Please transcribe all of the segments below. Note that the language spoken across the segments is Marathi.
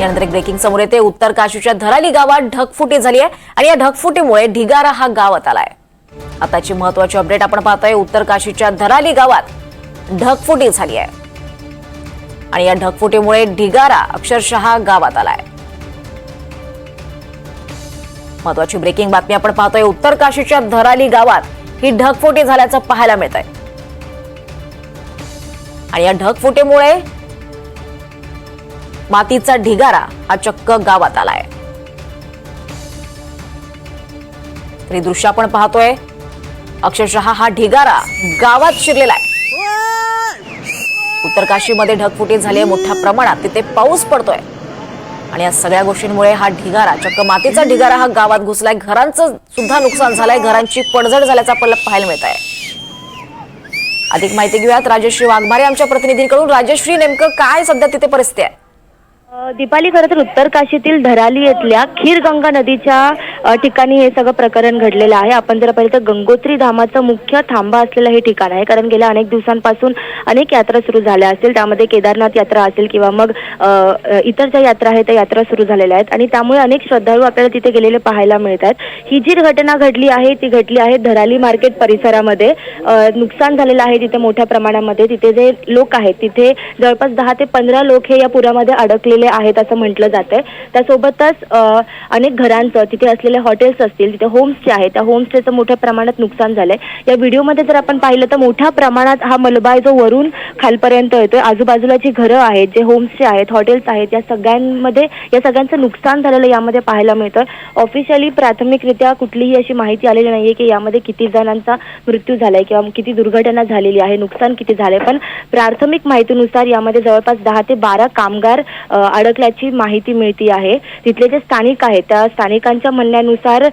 यानंतर एक ब्रेकिंग समोर येते. उत्तर काशीच्या धराली गावात ढगफुटी झाली आहे आणि या ढगफुटीमुळे ढिगारा हा गावात आलाय. आताची महत्वाची अपडेट आपण पाहतोय. उत्तर काशीच्या धराली गावात ढगफुटी झाली आहे. आणि या ढगफुटीमुळे ढिगारा अक्षरशः गावात आलाय. महत्वाची ब्रेकिंग बातमी आपण पाहतोय. उत्तर काशीच्या धराली गावात ही ढगफुटी झाल्याचं पाहायला मिळत आहे आणि या ढगफुटीमुळे मातीचा ढिगारा हा चक्क गावात आलाय. तरी दृश्य आपण पाहतोय अक्षरशः हा ढिगारा गावात शिरलेला आहे. उत्तर काशीमध्ये ढगफुटी झाली आहे मोठ्या प्रमाणात तिथे पाऊस पडतोय. आणि या सगळ्या गोष्टींमुळे हा ढिगारा चक्क मातीचा ढिगारा हा गावात घुसलाय. घरांचं सुद्धा नुकसान झालंय घरांची पडझड झाल्याचं आपल्याला पाहायला मिळत आहे अधिक माहिती घेऊयात राजश्री वाघमारे आमच्या प्रतिनिधींकडून. राजश्री नेमकं काय सध्या तिथे परिस्थिती आहे? दीपाली खरं तर उत्तर काशीतील धराली येथल्या खीरगंगा नदीच्या ठिकाणी हे सगळं प्रकरण घडलेलं आहे. आपण जर पाहिलं तर गंगोत्री धामाचं मुख्य थांबा असलेलं हे ठिकाण आहे. कारण गेल्या अनेक दिवसांपासून अनेक यात्रा सुरू झाल्या असतील. त्यामध्ये केदारनाथ यात्रा असेल किंवा मग इतर ज्या यात्रा आहेत त्या यात्रा सुरू झालेल्या आहेत. आणि त्यामुळे अनेक श्रद्धाळू आपल्याला तिथे गेलेले पाहायला मिळत आहेत. ही जी घटना घडली आहे ती घडली आहे धराली मार्केट परिसरामध्ये. नुकसान झालेलं आहे तिथे मोठ्या प्रमाणामध्ये. तिथे जे लोक आहेत तिथे जवळपास दहा ते पंधरा लोक हे या पुरामध्ये अडकले अडकलेले आहेत असं म्हटलं जातंय. त्यासोबतच अनेक घरांचं तिथे असलेले हॉटेल्स असतील तिथे होमस्टे आहेत त्या होमस्टेचं मोठ्या प्रमाणात नुकसान झालंय. या व्हिडिओमध्ये जर आपण पाहिलं तर मोठ्या प्रमाणात हा मलबा जो वरून खालपर्यंत येतोय आजूबाजूला जी घरं आहेत जे होमस्टे आहेत हॉटेल्स आहेत या सगळ्यांमध्ये या सगळ्यांचं नुकसान झालेलं यामध्ये पाहायला मिळतं ऑफिशियली प्राथमिकरित्या कुठलीही अशी माहिती आलेली नाहीये की यामध्ये किती जणांचा मृत्यू झालाय किंवा किती दुर्घटना झालेली आहे नुकसान किती झालंय. पण प्राथमिक माहितीनुसार यामध्ये जवळपास दहा ते बारा कामगार अडकल्याची माहिती मिळती आहे. तिथले जे स्थानिक आहेत त्या स्थानिकांच्या म्हणण्यानुसार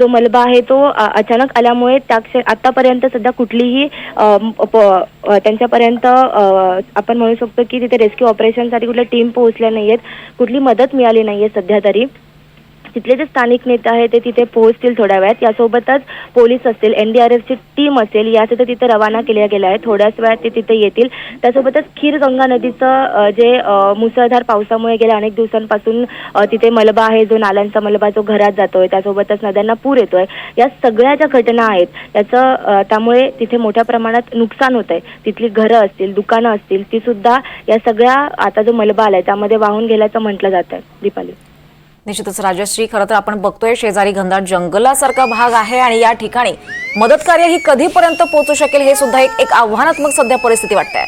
जो मलबा आहे तो अचानक आल्यामुळे त्या क्ष- आतापर्यंत सध्या कुठलीही त्यांच्यापर्यंत आपण म्हणू शकतो की तिथे रेस्क्यू ऑपरेशनसाठी कुठल्या टीम पोहोचल्या नाहीयेत. कुठली मदत मिळाली नाहीये सध्या तरी. तिथले जे स्थानिक नेते आहेत ते तिथे पोहोचतील थोड्या वेळात. यासोबतच पोलीस असतील एनडीआरएफची टीम असेल यासाठी तिथे रवाना केल्या गेल्या आहेत. थोड्याच वेळात ते तिथे येतील. त्यासोबतच खीरगंगा नदीचं जे मुसळधार पावसामुळे गेल्या अनेक दिवसांपासून तिथे मलबा आहे जो नाल्यांचा मलबा जो घरात जातोय. त्यासोबतच नद्यांना पूर येतोय. या सगळ्या ज्या घटना आहेत याचं त्यामुळे तिथे मोठ्या प्रमाणात नुकसान होत आहे तिथली घरं असतील दुकानं असतील ती सुद्धा या सगळ्या आता जो मलबा आलाय त्यामध्ये वाहून गेल्याचं म्हटलं जात आहे दीपाली. निश्चितच राजश्री खरं तर आपण बघतोय शेजारी घनदाट जंगलासारखा भाग आहे आणि या ठिकाणी मदत कार्य ही कधीपर्यंत पोहोचू शकेल हे सुद्धा एक एक आव्हानात्मक सध्या परिस्थिती वाटते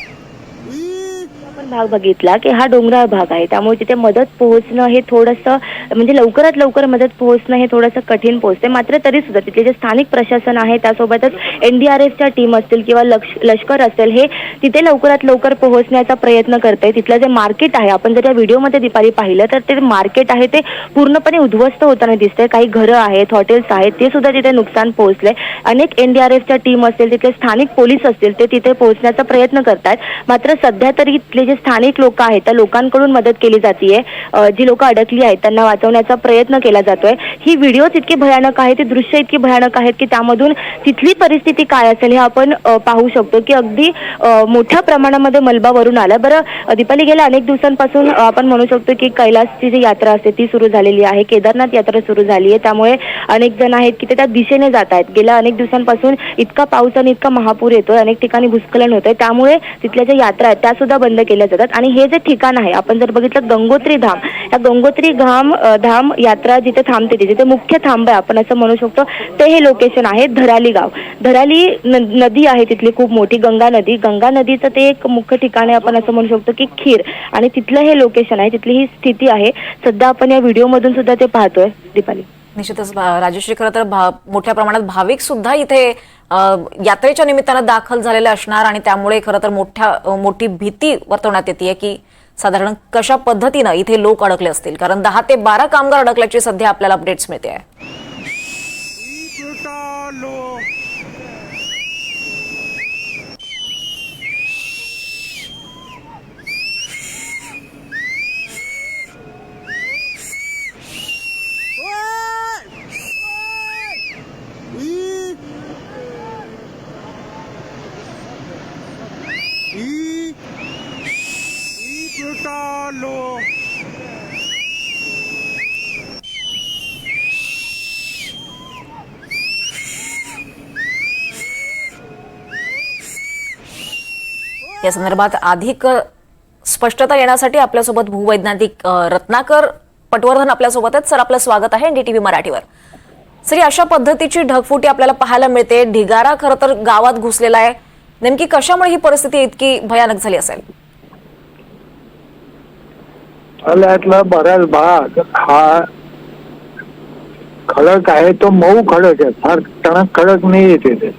भाग बघितला की हा डोंगराळ भाग आहे. त्यामुळे तिथे मदत पोहोचणं हे थोडंसं म्हणजे लवकरात लवकर मदत पोहोचणं हे थोडंसं कठीण पोहोचते. मात्र तरी सुद्धा तिथे जे स्थानिक प्रशासन आहे त्यासोबतच एनडीआरएफच्या टीम असतील किंवा लक्ष लष्कर असेल हे तिथे लवकरात लवकर पोहोचण्याचा प्रयत्न करते. तिथलं जे मार्केट आहे आपण जर या व्हिडिओमध्ये दीपाली पाहिलं तर ते मार्केट आहे ते पूर्णपणे उद्ध्वस्त होताना दिसतंय. काही घरं आहेत हॉटेल्स आहेत ते सुद्धा तिथे नुकसान पोहोचले अनेक एनडीआरएफच्या टीम असतील तिथले स्थानिक पोलीस असतील ते तिथे पोहोचण्याचा प्रयत्न करतात मात्र सध्या तरी इथले जे स्थानिक लोक आहेत त्या लोकांकडून मदत केली जाते जी लोक अडकली आहेत त्यांना वाचवण्याचा प्रयत्न केला जातोय. ही व्हिडिओज इतकी भयानक आहे ती दृश्य इतकी भयानक आहेत की त्यामधून तिथली परिस्थिती काय असेल हे आपण पाहू शकतो की अगदी मोठ्या प्रमाणामध्ये मलबा वरून आला. बरं दीपाली गेल्या अनेक दिवसांपासून आपण म्हणू शकतो की कैलासची जी यात्रा असते ती सुरू झालेली आहे. केदारनाथ यात्रा सुरू झाली आहे त्यामुळे अनेक जण आहेत की ते त्या दिशेने जात आहेत. गेल्या अनेक दिवसांपासून इतका पाऊस आणि इतका महापूर येतोय अनेक ठिकाणी भूस्खलन होतंय. त्यामुळे तिथल्या ज्या यात्रा आहेत त्या सुद्धा बंद केल्या जातात. आणि हे जे ठिकाण आहे आपण जर बघितलं गंगोत्री धाम या गंगोत्री धाम धाम यात्रा जिथे थांबते जिथे मुख्य थांब आहे आपण असं म्हणू शकतो ते हे लोकेशन आहे धराली गाव. धराली नदी आहे तिथली खूप मोठी गंगा नदी. गंगा नदीचं ते एक मुख्य ठिकाण आहे आपण असं म्हणू शकतो की खीर. आणि तिथलं हे लोकेशन आहे तिथली ही स्थिती आहे. सध्या आपण या व्हिडिओमधून सुद्धा ते पाहतोय दीपाली. निश्चितच राजश्री खरं तर भा- मोठ्या प्रमाणात भाविक सुद्धा इथे यात्रेच्या निमित्तानं दाखल झालेले असणार आणि त्यामुळे खरं तर मोठ्या मोठी भीती वर्तवण्यात येते की साधारण कशा पद्धतीनं इथे लोक अडकले असतील? कारण दहा ते बारा कामगार अडकल्याची सध्या आपल्याला अपडेट्स मिळते आहे. या संदर्भात अधिक स्पष्टता येण्यासाठी आपल्यासोबत भूवैज्ञानिक रत्नाकर पटवर्धन आपल्यासोबत आहेत सर आपलं स्वागत आहे एनडीटीव्ही मराठीवर. सर अशा पद्धतीची ढगफुटी आपल्याला पाहायला मिळते. ढिगारा खरं तर गावात घुसलेला आहे. नेमकी कशामुळे ही परिस्थिती इतकी भयानक झाली असेल? यातला बराच भाग हा खडक आहे. तो मऊ खडक आहे. फार टणक खडक नाही येते.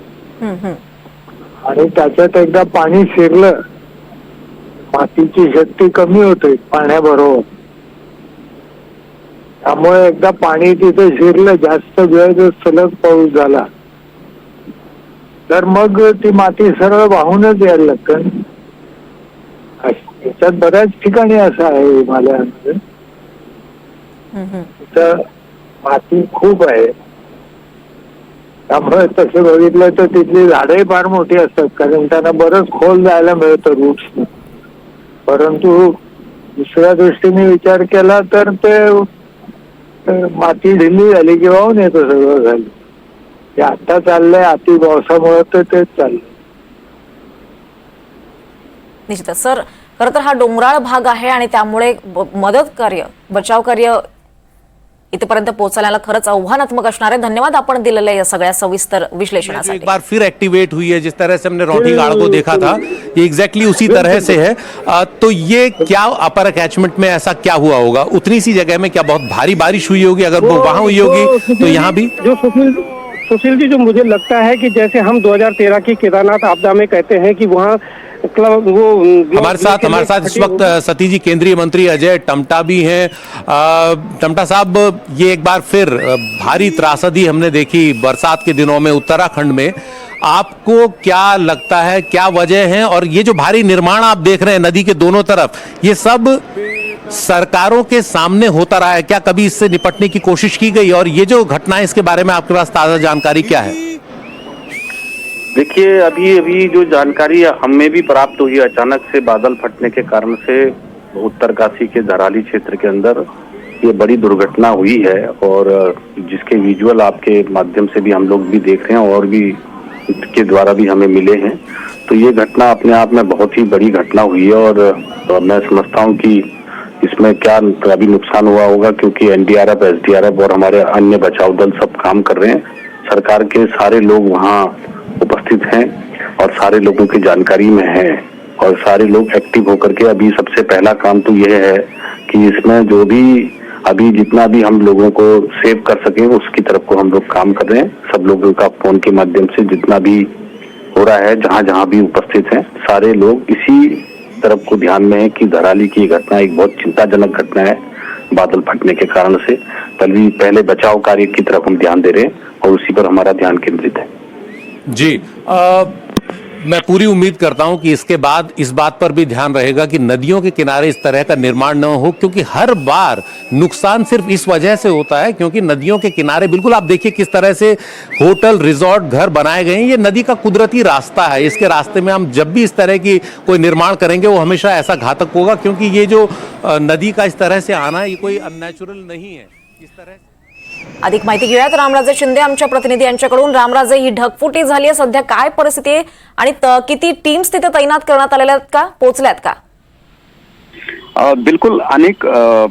आणि त्याच्यात एकदा पाणी शिरलं मातीची शक्ती कमी होते पाण्याबरोबर. त्यामुळे एकदा पाणी तिथे शिरलं जास्त वेळ जर सलग पाऊस झाला तर मग ती माती सरळ वाहूनच यायला लागतं. याच्यात बऱ्याच ठिकाणी असं आहे हिमालयामध्ये. तिथं माती खूप आहे. त्यामुळे तसं बघितलं तर तिथली झाडे फार मोठी असतात कारण त्यांना बरंच खोल जायला मिळतं रूट्स परंतु दुसऱ्या दृष्टीने विचार केला तर ते माती ढिली झाली की वाहून येतं सगळं झालं. ते आता चाललंय अति पावसामुळे तर तेच चाललंय. निश्चितच. सर खरं तर हा डोंगराळ भाग आहे आणि त्यामुळे मदत कार्य बचाव कार्य इथपर्यंत पोहोचण्याला खरंच आव्हानात्मक असणार आहे. धन्यवाद आपण दिलेल्या या सगळ्या सविस्तर जो विश्लेषणासाठी. एक बार फिर एक्टिवेट हुई है जिस तरह से हमने रोटी गाड़ को देखा था ये एग्जैक्टली उसी तरह से है। तो ये क्या अपर कैचमेंट में ऐसा क्या हुआ होगा? उतनी सी जगह में क्या बहुत भारी बारिश हुई होगी? अगर वो वहां हुई होगी तो यहाँ भी? जो सुशील सुशील जी जो मुझे लगता है कि जैसे हम 2013 की केदारनाथ आपदा में कहते हैं कि वहाँ क्लब वो हमारे साथ हमारे साथ इस वक्त सती जी केंद्रीय मंत्री अजय टमटा भी हैं। टमटा साहब ये एक बार फिर भारी त्रासदी हमने देखी बरसात के दिनों में उत्तराखंड में। आपको क्या लगता है क्या वजह है? और ये जो भारी निर्माण आप देख रहे हैं नदी के दोनों तरफ़ ये सब सरकारों के सामने होता रहा है? क्या कभी इससे निपटने की कोशिश की गई? और ये जो घटना है इसके बारे में आपके पास ताज़ा जानकारी क्या है? देखिए अभी अभी जो जानकारी हमें भी प्राप्त हुई अचानक से बादल फटने के कारण से उत्तरकाशी के धराली क्षेत्र के अंदर ये बड़ी दुर्घटना हुई है और जिसके विजुअल आपके माध्यम से भी हम लोग भी देख रहे हैं और भी के द्वारा भी हमें मिले हैं। तो ये घटना अपने आप में बहुत ही बड़ी घटना हुई है और अ, मैं समझता हूँ कि इसमें क्या अभी नुकसान हुआ होगा क्योंकि एनडीआरएफ एसडीआरएफ और हमारे अन्य बचाव दल सब काम कर रहे हैं। सरकार के सारे लोग वहाँ उपस्थित हैं और सारे लोगों की जानकारी में है और सारे लोग एक्टिव होकर के अभी सबसे पहला काम तो यह है कि इसमें जो भी अभी जितना भी हम लोगों को सेव कर सके, उसकी तरफ़ को हम लोग काम कर रहे हैं। सब लोगों का फ़ोन के माध्यम से जितना भी हो रहा है, जहाँ जहाँ भी उपस्थित हैं, सारे लोग इसी तरफ़ को ध्यान में है कि धराली की घटना एक बहुत चिंताजनक घटना है बादल फटने के कारण से। तभी पहले बचाव कार्य की तरफ़ हम ध्यान दे रहे हैं और उसी पर हमारा ध्यान केंद्रित है। जी अ, मैं पूरी उम्मीद करता हूँ कि इसके बाद इस बात पर भी ध्यान रहेगा कि नदियों के किनारे इस तरह का निर्माण न हो क्योंकि हर बार नुकसान सिर्फ़ इस वजह से होता है क्योंकि नदियों के किनारे बिल्कुल आप देखिए किस तरह से होटल रिजॉर्ट घर बनाए गए हैं। ये नदी का कुदरती रास्ता है इसके रास्ते में हम जब भी इस तरह की कोई निर्माण करेंगे वो हमेशा ऐसा घातक होगा क्योंकि ये जो नदी का इस तरह से आना ये कोई अननेचुरल नहीं है। इस तरह अधिक माहिती घेऊयात. रामराजे शिंदे आमच्या प्रतिनिधी यांच्याकडून. रामराजे ही ढगफुटी झाली आहे. सध्या काय परिस्थिती आहे आणि किती टीम्स तिथे तैनात करण्यात आलेल्या आहेत का? पोहोचल्यात का? बिलकुल अनेक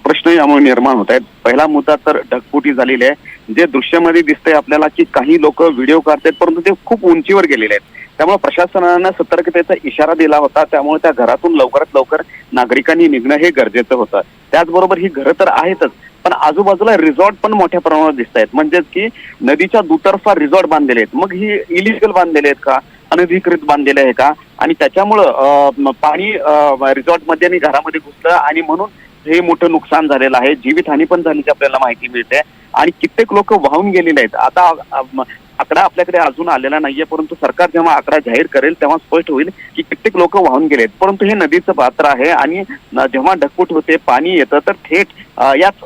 प्रश्न यामुळे निर्माण होत आहेत. पहिला मुद्दा तर ढगफुटी झालेली आहे. जे दृश्यामध्ये दिसतंय आपल्याला की काही लोक व्हिडिओ काढतात परंतु ते खूप उंचीवर गेलेले आहेत. त्यामुळे प्रशासनानं सतर्कतेचा इशारा दिला होता. त्यामुळे त्या घरातून लवकरात लवकर नागरिकांनी निघणं हे गरजेचं होतं. त्याचबरोबर ही घरं तर आहेतच पण आजूबाजूला रिसॉर्ट पण मोठ्या प्रमाणात दिसत आहेत म्हणजेच की नदीच्या दुतर्फा रिसॉर्ट बांधलेले आहेत. मग ही इलिगल बांधलेले आहेत का? अनधिकृत बांधलेले आहे का? आणि त्याच्यामुळं पाणी रिसॉर्टमध्ये आणि घरामध्ये घुसलं आणि म्हणून हे मोठं नुकसान झालेलं आहे. जीवितहानी पण झाल्याची आपल्याला माहिती मिळते. आणि कित्येक लोक वाहून गेलेले आहेत. आता आकडा आपल्याकडे अजून आलेला नाहीये परंतु सरकार जेव्हा आकडा जाहीर करेल तेव्हा स्पष्ट होईल की कित्येक लोक वाहून गेलेत. परंतु हे नदीचं पात्र आहे आणि जेव्हा ढकफूट होते पाणी येतं तर थेट याच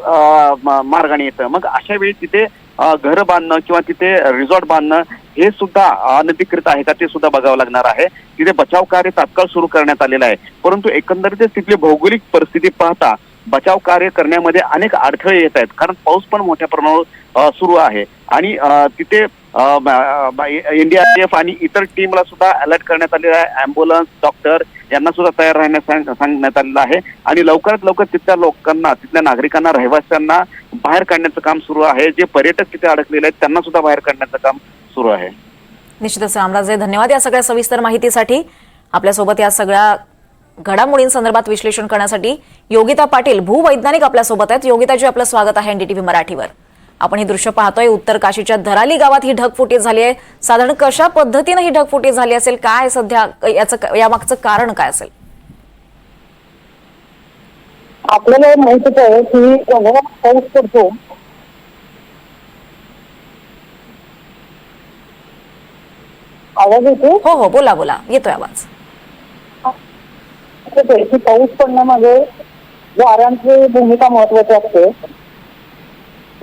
मार्गाने येतं. मग अशा वेळी तिथे घर बांधणं किंवा तिथे रिसॉर्ट बांधणं हे सुद्धा अनधिकृत आहे का ते सुद्धा बघावं लागणार आहे. तिथे बचाव कार्य तात्काळ सुरू करण्यात आलेलं आहे. परंतु एकंदरीतच तिथली भौगोलिक परिस्थिती पाहता बचाव कार्य करण्यामध्ये अनेक अडथळे येत आहेत. कारण पाऊस पण मोठ्या प्रमाणावर सुरू आहे. आणि तिथे एनडीआरएफ आणि इतर टीमला सुद्धा अलर्ट करण्यात आलेला आहे. अँब्युलन्स डॉक्टर यांना सुद्धा तयार राहण्यास सांगण्यात आलेलं आहे. आणि लवकरात लवकर तिथल्या लोकांना तिथल्या नागरिकांना रहिवाशांना बाहेर काढण्याचं काम सुरू आहे. जे पर्यटक तिथे अडकलेले आहेत त्यांना सुद्धा बाहेर काढण्याचं काम सुरू आहे. निश्चितच रामराजे धन्यवाद या सगळ्या सविस्तर माहितीसाठी. आपल्यासोबत या सगळ्या घडामोडींसंदर्भात विश्लेषण करण्यासाठी योगिता पाटील भूवैज्ञानिक आपल्यासोबत आहेत. योगिताजी आपलं स्वागत आहे एनडीटीव्ही मराठीवर. आपण ही दृश्य पाहतोय. उत्तर काशीच्या धराली गावात ही ढगफुटी झाली आहे. साधारण कशा पद्धतीनं ही ढगफुटी झाली असेल? काय सध्या? याचं यामागचं कारण काय असेल? आपल्याला माहितच आहे की जेव्हा पाऊस पडतो. आवाज येतो हो हो बोला बोला. येतोय आवाज. पाऊस पडण्यामध्ये वाऱ्यांची भूमिका महत्वाची असते.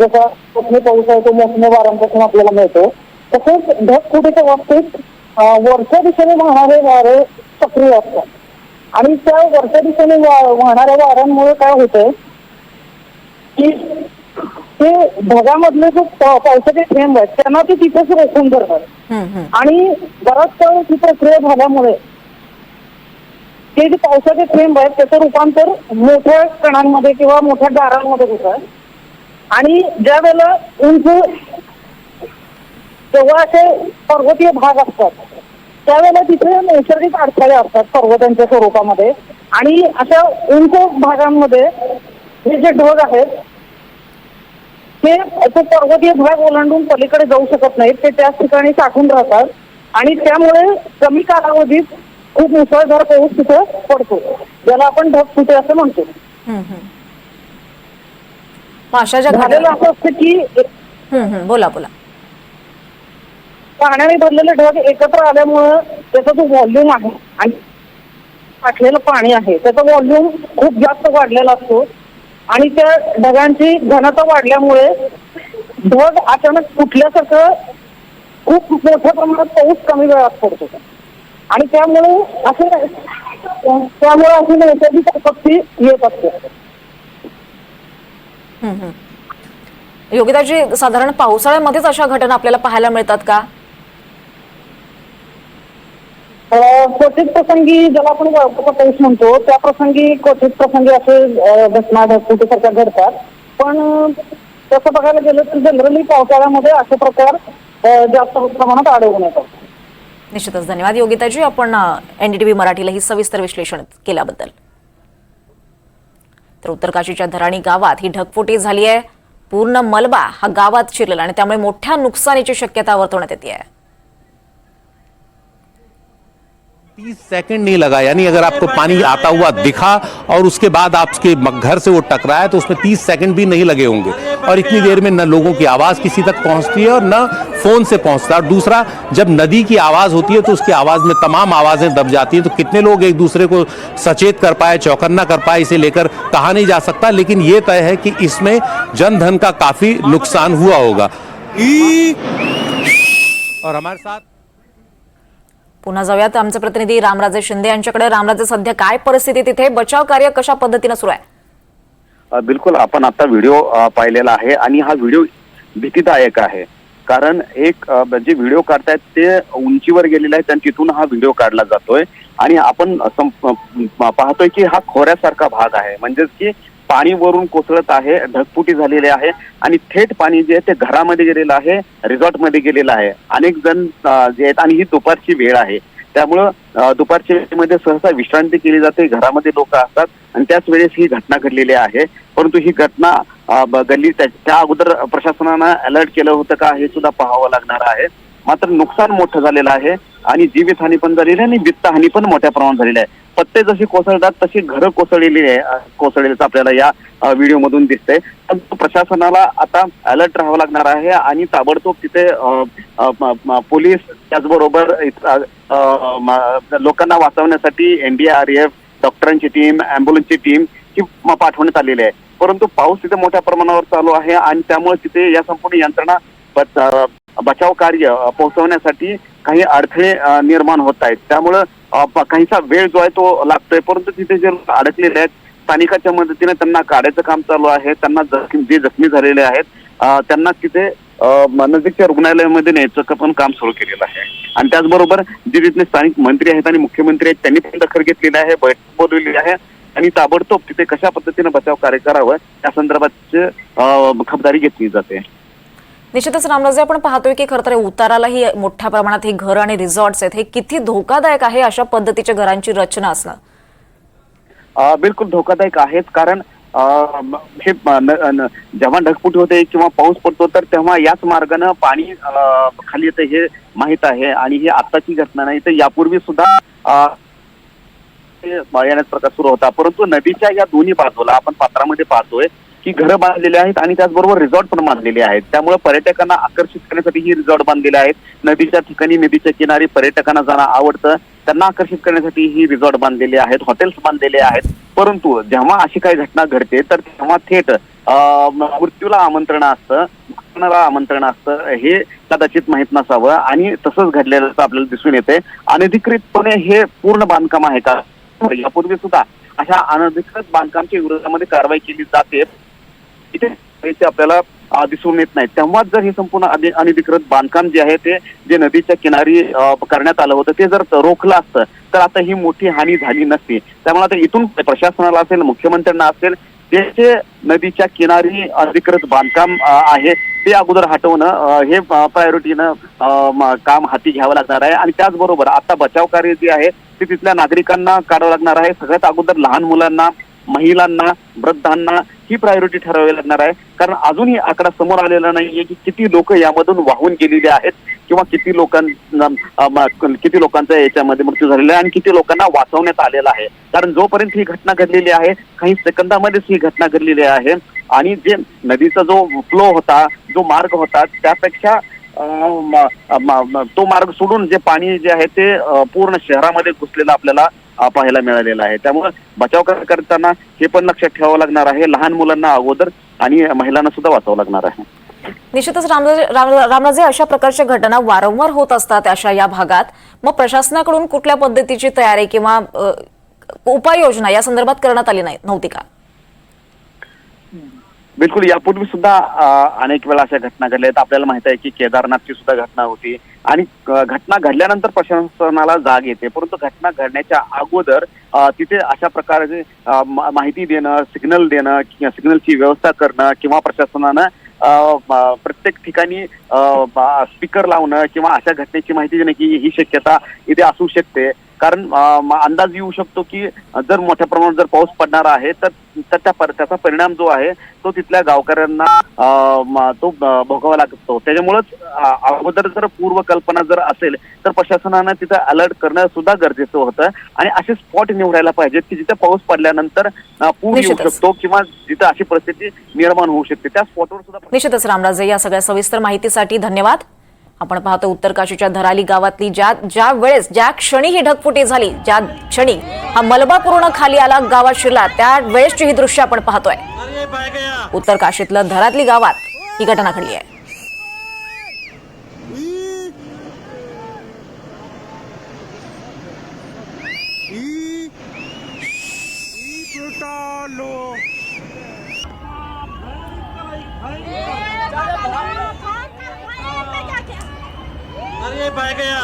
जसा मोसमी पाऊस आहे तो मोसमी वाऱ्यांपासून आपल्याला मिळतो. तसेच ढगफुटीच्या बाबतीत वरच्या दिशेने वाहणारे वारे सक्रिय असतात. आणि त्या वरच्या दिशेने वाहणाऱ्या वाऱ्यांमुळे काय होतंय की ते ढगामधले जो पावसाचे थेंब आहेत त्यांना ते तिथेच रोखून धरतात. आणि बराच काळ ही प्रक्रिया झाल्यामुळे ते जे पावसाचे थेंब आहेत त्याचं रूपांतर मोठ्या कणांमध्ये किंवा मोठ्या गारांमध्ये होतं आणि ज्या वेळेला उंच जेव्हा असे पर्वतीय भाग असतात त्यावेळेला तिथे नैसर्गिक अडथळे असतात पर्वतांच्या स्वरूपामध्ये. आणि अशा उंच भागांमध्ये हे जे ढग आहेत ते तो पर्वतीय भाग ओलांडून पलीकडे जाऊ शकत नाहीत. ते त्याच ठिकाणी साठून राहतात. आणि त्यामुळे कमी कालावधीत खूप मुसळधार पाऊस तिथे पडतो ज्याला आपण ढग फुटे असं म्हणतो. अशा झालेलं असं असतं की. बोला बोला पाण्याने भरलेले ढग एकत्र आल्यामुळं त्याचा जो व्हॉल्यूम आहे आणि साठलेलं पाणी आहे त्याचा व्हॉल्यूम खूप जास्त वाढलेला असतो आणि त्या ढगांची घनता वाढल्यामुळे ढग अचानक फुटल्यासारखं खूप मोठ्या प्रमाणात पाऊस कमी वेळात पडतो आणि त्यामुळे असे त्यामुळे अशी नैसर्गिक आपत्ती येत असते. योगिताजी साधारण पावसाळ्यामध्येच अशा घटना आपल्याला पाहायला मिळतात का? क्वचित प्रसंगी ज्याला आपण पाऊस म्हणतो त्या प्रसंगी क्वचित प्रसंगी असे घटना ढगफुटीसारख्या घडतात. पण तसं बघायला गेलं तर जनरली पावसाळ्यामध्ये असे प्रकार जास्त प्रमाणात आढळून येतात. निश्चितच. धन्यवाद योगिताजी. आपण एनडीटीव्ही मराठीला ही सविस्तर विश्लेषण केल्याबद्दल. तर उत्तरकाशीच्या धराणी गावात ही ढगफुटी झाली आहे. पूर्ण मलबा हा गावात शिरलेला आणि त्यामुळे मोठ्या नुकसानीची शक्यता वर्तवण्यात येते आहे. तीस सेकंड नहीं लगा यानी अगर आपको पानी आता हुआ दिखा और उसके बाद आपके घर से वो टकराया तो उसमें तीस सेकंड भी नहीं लगे होंगे। और इतनी देर में न लोगों की आवाज़ किसी तक पहुँचती है और न फ़ोन से पहुँचता और दूसरा जब नदी की आवाज़ होती है तो उसकी आवाज़ में तमाम आवाज़ें दब जाती हैं तो कितने लोग एक दूसरे को सचेत कर पाए चौकन्ना कर पाए इसे लेकर कहा नहीं जा सकता। लेकिन ये तय है कि इसमें जनधन का काफ़ी नुकसान हुआ होगा। और हमारे साथ पुन्हा जाऊयात. आमचे प्रतिनिधी रामराजे शिंदे यांच्याकडे. रामराजे सध्या काय परिस्थिती? तिथे बचाव कार्य कशा पद्धतीनं सुरू आहे? बिलकुल आपण आता व्हिडिओ पाहिलेला आहे आणि हा व्हिडिओ भीतीदायक आहे. कारण एक जे व्हिडिओ काढतायत ते उंचीवर गेलेले आहेत आणि तिथून हा व्हिडिओ काढला जातोय. आणि आपण पाहतोय की हा खोऱ्यासारखा भाग आहे. म्हणजेच की पाणी वरून कोसळत आहे ढगफुटी झालेली आहे आणि थेट पाणी जे आहे ते घरामध्ये गेलेलं आहे रिसॉर्टमध्ये गेलेलं आहे. अनेक जण जे आहेत आणि ही दुपारची वेळ आहे. त्यामुळं दुपारच्या वेळेमध्ये सहसा विश्रांती केली जाते घरामध्ये लोक असतात आणि त्याच वेळेस ही घटना घडलेली आहे. परंतु ही घटना गल्ली त्या त्या अगोदर प्रशासनानं अलर्ट केलं होतं का हे सुद्धा पाहावं लागणार आहे. मात्र नुकसान मोठं झालेलं आहे आणि जीवितहानी पण झालेली आहे आणि वित्तहानी पण मोठ्या प्रमाणात झालेली आहे. पत्ते जशी कोसळतात तशी घरं कोसळलेली आहे कोसळलेलं आपल्याला या व्हिडिओमधून दिसतंय. परंतु प्रशासनाला आता अलर्ट राहावं लागणार आहे आणि ताबडतोब तिथे पोलीस त्याचबरोबर लोकांना वाचवण्यासाठी एनडीआरएफ डॉक्टरांची टीम अँब्युलन्सची टीम ही पाठवण्यात आलेली आहे. परंतु पाऊस तिथे मोठ्या प्रमाणावर चालू आहे आणि त्यामुळे तिथे या संपूर्ण यंत्रणा बचाव कार्य पोहोचवण्यासाठी काही अडथळे निर्माण होत आहेत. त्यामुळं काहीसा वेळ जो आहे तो लागतोय. परंतु तिथे जे अडकलेले आहेत स्थानिकाच्या मदतीने त्यांना काढायचं काम चालू आहे. त्यांना जखमी जे जखमी झालेले आहेत त्यांना तिथे नजीकच्या रुग्णालयामध्ये न्यायचं पण काम सुरू केलेलं आहे. आणि त्याचबरोबर जे तिथले स्थानिक मंत्री आहेत आणि मुख्यमंत्री आहेत त्यांनी पण दखल घेतलेली आहे बैठक बोलवलेली आहे. आणि ताबडतोब तिथे कशा पद्धतीने बचाव कार्य करावं त्या संदर्भात खबरदारी घेतली जाते. निश्चितच रामराजे आपण पाहतोय की खरं तर उतारालाही मोठ्या प्रमाणात हे घर आणि रिसॉर्ट्स आहेत हे किती धोकादायक आहे अशा पद्धतीच्या घरांची रचना असणं? बिलकुल धोकादायक आहेत. कारण हे जेव्हा ढगफुटी होते किंवा पाऊस पडतो तर तेव्हा याच मार्गानं पाणी खाली येतं हे माहीत आहे. आणि ही आताची घटना नाही तर यापूर्वी सुद्धा हे येण्याचा प्रकार सुरू होता. परंतु नदीच्या या दोन्ही बाजूला आपण पात्रामध्ये पाहतोय की घरं बांधलेली आहेत आणि त्याचबरोबर रिसॉर्ट पण बांधलेले आहेत. त्यामुळे पर्यटकांना आकर्षित करण्यासाठी ही रिसॉर्ट बांधलेले आहेत. नदीच्या ठिकाणी नदीच्या किनारी पर्यटकांना जाणं आवडतं. त्यांना आकर्षित करण्यासाठी ही रिसॉर्ट बांधलेले आहेत हॉटेल्स बांधलेले आहेत. परंतु जेव्हा अशी काही घटना घडते तर तेव्हा थेट मृत्यूला आमंत्रण असतं आमंत्रण असतं हे कदाचित माहीत नसावं. आणि तसंच घडलेलं आपल्याला दिसून येते अनधिकृतपणे हे पूर्ण बांधकाम आहे का? यापूर्वी सुद्धा अशा अनधिकृत बांधकामच्या विरोधामध्ये कारवाई केली जाते. इथे ते आपल्याला दिसून येत नाही. तेव्हाच जर हे संपूर्ण अनधिकृत बांधकाम जे आहे ते जे नदीच्या किनारी करण्यात आलं होतं ते जर रोखलं असतं तर आता ही मोठी हानी झाली नसती. त्यामुळे आता इथून प्रशासनाला असेल मुख्यमंत्र्यांना असेल जे जे नदीच्या किनारी अधिकृत बांधकाम आहे ते अगोदर हटवणं हे प्रायोरिटीनं काम हाती घ्यावं लागणार आहे. आणि त्याचबरोबर आता बचाव कार्य जे आहे ते तिथल्या नागरिकांना काढावं लागणार आहे. सगळ्यात अगोदर लहान मुलांना महिलांना वृद्धांना ही प्रायोरिटी ठरवावी लागणार आहे. कारण अजूनही आकडा समोर आलेला नाहीये की किती लोक यामधून वाहून गेलेले आहेत किंवा किती लोकांना किती लोकांचा याच्यामध्ये मृत्यू झालेला आहे आणि किती लोकांना वाचवण्यात आलेला आहे. कारण जोपर्यंत ही घटना घडलेली आहे काही सेकंदामध्येच ही घटना घडलेली आहे. आणि जे नदीचा जो फ्लो होता जो मार्ग होता त्यापेक्षा तो मार्ग सोडून जे पाणी जे आहे ते पूर्ण शहरामध्ये घुसलेलं आपल्याला पाहायला मिळालेलं आहे. त्यामुळे बचाव करताना हे पण लक्षात ठेवावं लागणार आहे. लहान मुलांना अगोदर आणि महिलांना सुद्धा वाचावं लागणार आहे. निश्चितच रामराजे राम- अशा प्रकारच्या घटना वारंवार होत असतात अशा या भागात. मग प्रशासनाकडून कुठल्या पद्धतीची तयारी किंवा उपाययोजना या संदर्भात करण्यात आली नाही नव्हती का? बिलकुल यापूर्वी सुद्धा अनेक वेळा अशा घटना घडल्या आहेत. आपल्याला माहीत आहे की केदारनाथची सुद्धा घटना होती. आणि घटना घडल्यानंतर प्रशासनाला जाग येते. परंतु घटना घडण्याच्या अगोदर तिथे अशा प्रकारचे माहिती देणं सिग्नल देणं किंवा सिग्नलची व्यवस्था करणं किंवा प्रशासनानं प्रत्येक ठिकाणी स्पीकर लावणं किंवा अशा घटनेची माहिती देणं की ही शक्यता इथे असू शकते. कारण अंदाज येऊ शकतो की जर मोठ्या प्रमाणात जर पाऊस पडणार आहे तर तर त्या पर- त्याचा परिणाम जो आहे तो तिथल्या गावकऱ्यांना तो भोगावा लागतो. त्याच्यामुळेच अगोदर जर पूर्वकल्पना जर असेल तर प्रशासनानं तिथं अलर्ट करणं सुद्धा गरजेचं होतं. आणि असे स्पॉट निवडायला पाहिजेत की जिथे पाऊस पडल्यानंतर पूर येऊ. शकतो किंवा जिथं अशी परिस्थिती निर्माण होऊ शकते. त्या स्पॉटवर सुद्धा निश्चितच रामराजे या सगळ्या सविस्तर माहितीसाठी धन्यवाद. आपण पाहतो उत्तर काशीच्या धराली गावातली ज्या ज्या वेळेस ज्या क्षणी ही ढगफुटी झाली ज्या क्षणी हा मलबा पूर्ण खाली आला गावात शिरला त्या वेळेसची ही दृश्य आपण पाहतोय. उत्तर काशीतलं धरातली गावात ही घटना घडली आहे. अरे भाग गया